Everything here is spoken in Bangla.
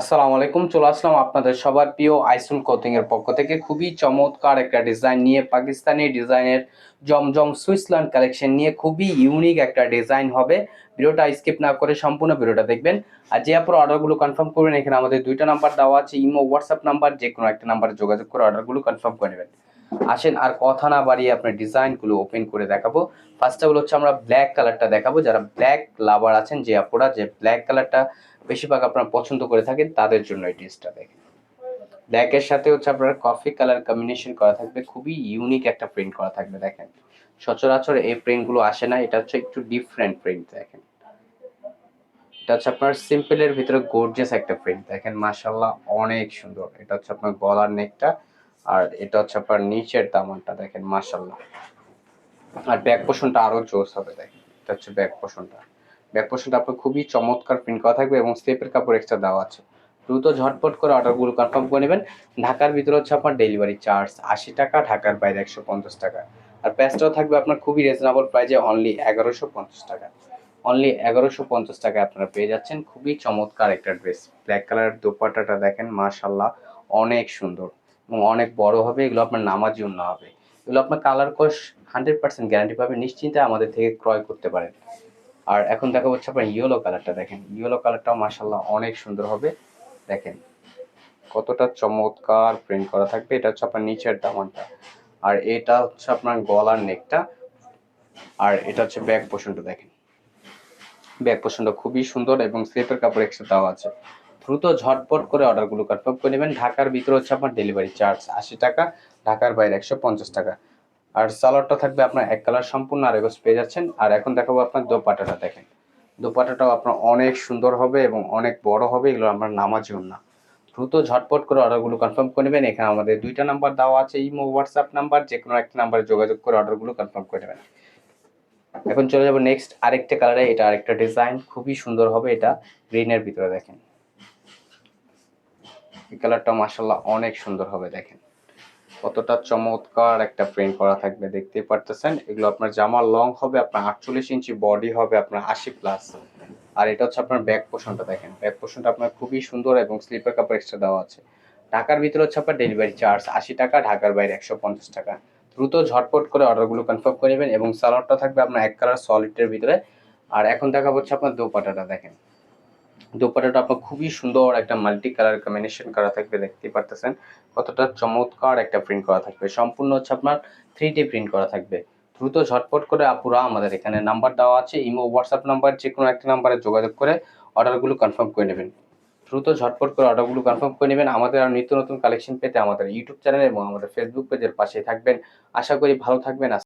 আসসালামু আলাইকুম, চলে আসলাম আপনাদের সবার প্রিয় আইসুল কোচিং এর পক্ষ থেকে। খুবই চমৎকার একটা ডিজাইন নিয়ে, পাকিস্তানি ডিজাইনের জমজম সুইসল্যান্ড কালেকশন নিয়ে খুবই ইউনিক একটা ডিজাইন হবে। ভিডিওটা স্কিপ না করে সম্পূর্ণ ভিডিওটা দেখবেন। আর যে আপনার অর্ডারগুলো কনফার্ম করবেন, এখানে আমাদের দুইটা নাম্বার দেওয়া আছে, ইমো হোয়াটসঅ্যাপ নাম্বার যে কোনো একটা নাম্বারে যোগাযোগ করে অর্ডারগুলো কনফার্ম করে নেবেন। আসেন, আর কথা না বাড়িয়ে আপনার ডিজাইনগুলো ওপেন করে দেখাবো। ফার্স্ট অফ অল হচ্ছে আমরা ব্ল্যাক কালারটা দেখাবো। যারা ব্ল্যাক লাভার আছেন, যে আপুরা, যে ব্ল্যাক কালারটা বেশিরভাগ আপনারা পছন্দ করে থাকেন, তাদের জন্য এই ড্রেসটা দেখেন। ব্ল্যাকের সাথে হচ্ছে আপনার কফি কালার কম্বিনেশন করা থাকবে। খুবই ইউনিক একটা প্রিন্ট করা থাকবে, দেখেন। সচরাচর এই প্রিন্টগুলো আসে না, এটা হচ্ছে একটু ডিফারেন্ট প্রিন্ট দেখেন। এটা হচ্ছে আপনার সিম্পলের ভিতরে গর্জিয়াস একটা প্রিন্ট দেখেন মাশাল্লাহ অনেক সুন্দর। এটা হচ্ছে আপনার গলার নেকটা আর এটা হচ্ছে আপনার নিচের দামানটা দেখেন মাশাল্লাহ আর ব্যাক পোষণটা আরও জোস হবে, দেখেন, এটা হচ্ছে ব্যাক পোষণটা ব্যাক পোষণটা আপনার খুবই চমৎকার প্রিন্ট করা থাকবে এবং স্টেপের কাপড় এক্সট্রা দেওয়া আছে। দ্রুত ঝটপট করে অর্ডারগুলো কনফার্ম করে নেবেন। ঢাকার ভিতরে হচ্ছে আপনার ডেলিভারি চার্জ আশি টাকা, ঢাকার বাইরে একশো পঞ্চাশ টাকা। আর প্যাচটাও থাকবে আপনার খুবই রিজনেবল প্রাইজে অনলি এগারোশো পঞ্চাশ টাকা। অনলি এগারোশো পঞ্চাশ টাকায় আপনারা পেয়ে যাচ্ছেন। খুবই চমৎকার একটা ড্রেস ব্ল্যাক কালারের দোপাট্টাটা দেখেন মাশাল্লাহ অনেক সুন্দর। অনেক বড় হবে, এগুলো আপনার নামাজি জন্য হবে। এগুলো আপনার কালার কোশ হান্ড্রেড পার্সেন্ট গ্যারান্টি পাবে, নিশ্চিন্তে আমাদের থেকে ক্রয় করতে পারেন। আর এখন দেখা হচ্ছে আপনার ইয়েলো কালারটা দেখেন। ইয়েলো কালারটাও মাশাল্লাহ অনেক সুন্দর হবে। দেখেন কতটা চমৎকার প্রিন্ট করা থাকবে, এটা হচ্ছে আপনার নিচের দামানটা। আর এটা হচ্ছে আপনার গলার নেকটা আর এটা হচ্ছে ব্যাক পোষণটা দেখেন। ব্যাক পোষণটা খুবই সুন্দর এবং স্লিপের কাপড় এক্সট্রা দেওয়া আছে। দ্রুত ঝটপট করে অর্ডারগুলো কনফার্ম করে নেবেন। ঢাকার ভিতরে হচ্ছে আপনার ডেলিভারি চার্জ আশি টাকা, ঢাকার বাইরে একশো পঞ্চাশ টাকা। আর সালোয়ারটা থাকবে আপনার এক কালার সম্পূর্ণ আরেগজ পেয়ে যাচ্ছেন। আর এখন দেখাবো আপনার দোপাটাটা দেখেন। দোপাটাটাও আপনার অনেক সুন্দর হবে এবং অনেক বড় হবে, এগুলো আমরা নামাজিও না। দ্রুত ঝটপট করে অর্ডারগুলো কনফার্ম করে নেবেন। এখানে আমাদের দুইটা নাম্বার দেওয়া আছে, ইমো হোয়াটসঅ্যাপ নাম্বার যে কোনো একটা নাম্বারে যোগাযোগ করে অর্ডারগুলো কনফার্ম করে নেবেন। এখন চলে যাব নেক্সট আরেকটা কালারে এটা আরেকটা ডিজাইন খুবই সুন্দর হবে এটা গ্রিনের ভিতরে দেখেন। এই কালারটা মাসাল্লাহ অনেক সুন্দর হবে, দেখেন। কতটা চমৎকার একটা প্রিন্ট করা থাকবে, দেখতেই পারতেছেন। এগুলো আপনার জামার লং হবে, আপনার আটচল্লিশ ইঞ্চি বডি হবে, আপনার আশি প্লাস আর এটা হচ্ছে আপনার ব্যাক পোষণটা দেখেন। ব্যাক পোষণটা আপনার খুবই সুন্দর এবং স্লিপার কাপড় এক্সট্রা দেওয়া আছে। ঢাকার ভিতরে হচ্ছে আপনার ডেলিভারি চার্জ আশি টাকা, ঢাকার বাইরে একশো পঞ্চাশ টাকা। দ্রুত ঝটপট করে অর্ডারগুলো কনফার্ম করে নেবেন এবং সালোয়ারটা থাকবে আপনার এক কালার সলিডের ভিতরে। আর এখন দেখা হচ্ছে আপনার দোপাটাটা, দেখেন। দোপাটাটা আপনার খুবই সুন্দর একটা মাল্টি কালার কম্বিনেশন করা থাকবে, দেখতেই পারতেছেন। কতটা চমৎকার একটা প্রিন্ট করা থাকবে। সম্পূর্ণ হচ্ছে আপনার থ্রি ডি প্রিন্ট করা থাকবে। দ্রুত ঝটপট করে আপুরা, আমাদের এখানে নাম্বার দেওয়া আছে, ইমো হোয়াটসঅ্যাপ নাম্বার যে কোনো একটা নাম্বারে যোগাযোগ করে অর্ডারগুলো কনফার্ম করে নেবেন। দ্রুত ঝটপট করে অর্ডারগুলো কনফার্ম করে নেবেন। আমাদের আর নিত্য নতুন কালেকশন পেতে আমাদের ইউটিউব চ্যানেল এবং আমাদের ফেসবুক পেজের পাশে থাকবেন। আশা করি ভালো থাকবেন।